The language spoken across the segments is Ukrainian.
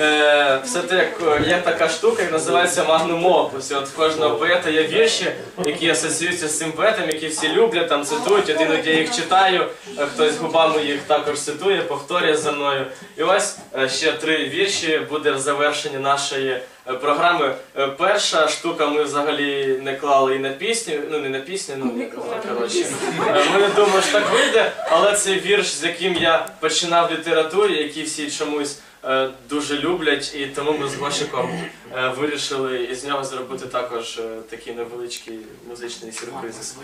Е, все те, е, є така штука, яка називається Magnum Opus. От в кожного поета є вірші, які асоціюються з цим поетом, які всі люблять, там цитують. От іноді я їх читаю, е, хтось губами їх також цитує, повторює за мною. І ось ще три вірші буде в завершенні нашої програми. Перша штука ми взагалі не клали і на пісню, ну не на пісню, ну не коротше. Ми не думали, що так вийде, але це вірш, з яким я починав літературі, який всі чомусь дуже люблять, і тому ми з Гошиком е, вирішили із нього зробити також е, такий невеличкий музичний сюрприз.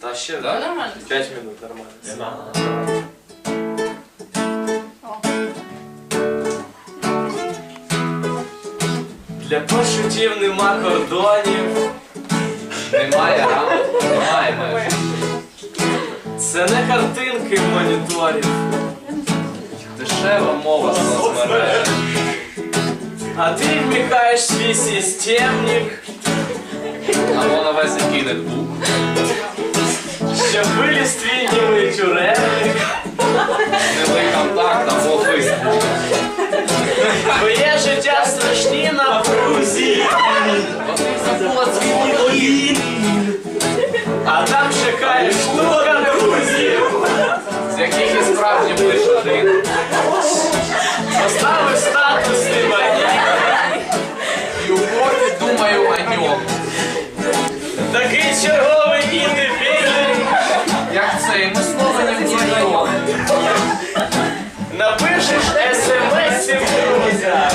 Та ще Да? Нормально. 5 минут нормально. Для почуттів нема кордонів, Немає рамок, немає це не картинки моніторів, Дешева мова соцмереж. а ти вмикаєш свій системник, Або на весь який нетбук. щоб виліз твій німий тюремник. Справді лиш один. Поставив статус вані, І у порті думаю о ньому. такий черговий індивідний. Як це йому слово не знайоме. Напишеш смс цим друзям,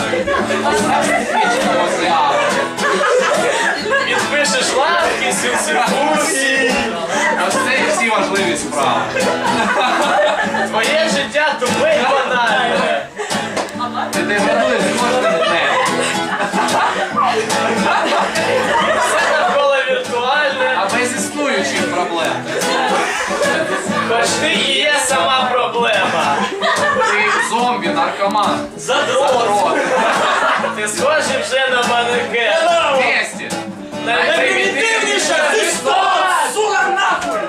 підпишеш лавки, сюсюфусі. Ось це і всі важливі справи. Моє життя тупе і банальне. Ти не годуєш кожне дне. Все навколо віртуальне. А без існуючих проблем. Хоч ти і є сама проблема. Ти зомбі, наркоман. Задрот. Задрот. Ти схожий вже на манекен. Вместе. Найпримітивніша Ти що, сука, нахуй!